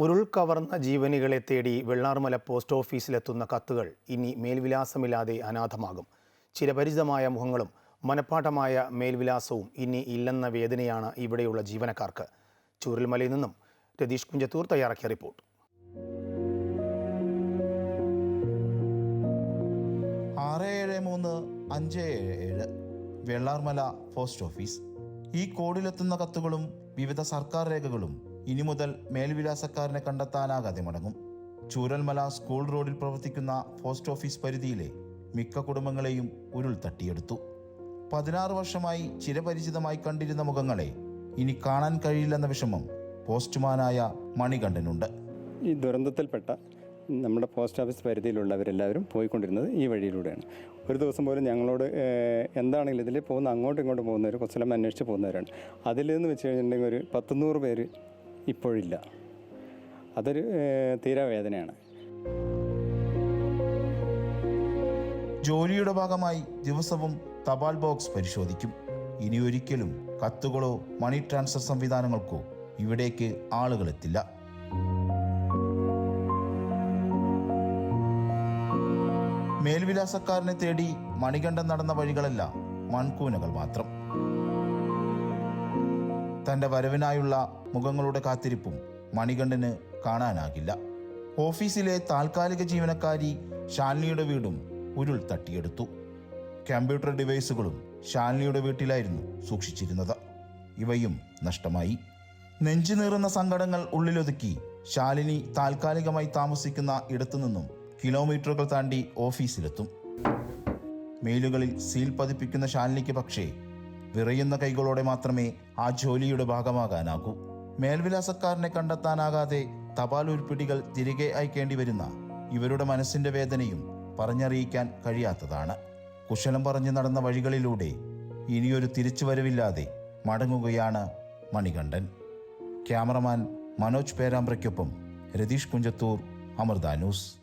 ഉരുൾ കവർന്ന ജീവനികളെ തേടി വെള്ളാർമല പോസ്റ്റ് ഓഫീസിലെത്തുന്ന കത്തുകൾ ഇനി മേൽവിലാസമില്ലാതെ അനാഥമാകും. ചിരപരിചിതമായ മുഖങ്ങളും മനപ്പാഠമായ മേൽവിലാസവും ഇനി ഇല്ലെന്ന വേദനയാണ് ഇവിടെയുള്ള ജീവനക്കാർക്ക്. ചൂരൽമലയിൽ നിന്നും രതീഷ് കുഞ്ചത്തൂർ തയ്യാറാക്കിയ റിപ്പോർട്ട്. ആറ് ഏഴ് മൂന്ന് അഞ്ച് ഏഴ് ഏഴ് വെള്ളാർമല പോസ്റ്റ് ഓഫീസ്. ഈ കോഡിലെത്തുന്ന കത്തുകളും വിവിധ സർക്കാർ രേഖകളും ഇനി മുതൽ മേൽവിലാസക്കാരനെ കണ്ടെത്താനാകാതെ മടങ്ങും. ചൂരൽമല സ്കൂൾ റോഡിൽ പ്രവർത്തിക്കുന്ന പോസ്റ്റ് ഓഫീസ് പരിധിയിലെ മിക്ക കുടുംബങ്ങളെയും ഉരുൾ തട്ടിയെടുത്തു പതിനാറ് വർഷമായി ചിരപരിചിതമായി കണ്ടിരുന്ന മുഖങ്ങളെ ഇനി കാണാൻ കഴിയില്ലെന്ന വിഷമം പോസ്റ്റ്മാനായ മണികണ്ഠനുണ്ട്. ഈ ദുരന്തത്തിൽപ്പെട്ട നമ്മുടെ പോസ്റ്റ് ഓഫീസ് പരിധിയിലുള്ളവരെല്ലാവരും പോയിക്കൊണ്ടിരുന്നത് ഈ വഴിയിലൂടെയാണ്. ഒരു ദിവസം പോലും ഞങ്ങളോട് എന്താണെങ്കിലും ഇതിൽ പോകുന്ന അങ്ങോട്ടും ഇങ്ങോട്ടും പോകുന്നവർ കുശലം അന്വേഷിച്ച് പോകുന്നവരാണ്. അതിൽ നിന്ന് വെച്ച് കഴിഞ്ഞിട്ടുണ്ടെങ്കിൽ ഒരു പത്തുനൂറ് പേര് ഇപ്പോഴില്ല. അതൊരു തീരവേദനയാണ്. ജോലിയുടെ ഭാഗമായി ദിവസവും തപാൽ ബോക്സ് പരിശോധിക്കും. ഇനി ഒരിക്കലും കത്തുകളോ മണി ട്രാൻസ്ഫർ സംവിധാനങ്ങൾക്കോ ഇവിടേക്ക് ആളുകൾ എത്തില്ല മേൽവിലാസക്കാരനെ തേടി മണികണ്ഠൻ നടന്ന വഴികളല്ല മൺകൂനകൾ മാത്രം. തന്റെ വരവിനായുള്ള മുഖങ്ങളുടെ കാത്തിരിപ്പും മണികണ്ഠന് കാണാനാകില്ല. ഓഫീസിലെ താൽക്കാലിക ജീവനക്കാരി ഷാലിനിയുടെ വീടും ഉരുൾ തട്ടിയെടുത്തു. കമ്പ്യൂട്ടർ ഡിവൈസുകളും ഷാലിനിയുടെ വീട്ടിലായിരുന്നു സൂക്ഷിച്ചിരുന്നത്. ഇവയും നഷ്ടമായി. നെഞ്ചു നീറുന്ന സങ്കടങ്ങൾ ഉള്ളിലൊതുക്കി ശാലിനി താൽക്കാലികമായി താമസിക്കുന്ന ഇടത്തു നിന്നും കിലോമീറ്ററുകൾ താണ്ടി ഓഫീസിലെത്തും. മെയിലുകളിൽ സീൽ പതിപ്പിക്കുന്ന ശാലിനിക്ക് പക്ഷേ വിറയുന്ന കൈകളോടെ മാത്രമേ ആ ജോലിയുടെ ഭാഗമാകാനാകൂ. മേൽവിലാസക്കാരനെ കണ്ടെത്താനാകാതെ തപാൽ ഉരുപ്പിടികൾ തിരികെ അയക്കേണ്ടി വരുന്ന ഇവരുടെ മനസ്സിന്റെ വേദനയും പറഞ്ഞറിയിക്കാൻ കഴിയാത്തതാണ്. കുശലം പറഞ്ഞു നടന്ന വഴികളിലൂടെ ഇനിയൊരു തിരിച്ചു വരവില്ലാതെ മടങ്ങുകയാണ് മണികണ്ഠൻ. ക്യാമറമാൻ മനോജ് പേരാമ്പ്രയ്ക്കൊപ്പം രതീഷ് കുഞ്ചത്തൂർ അമൃത ന്യൂസ്.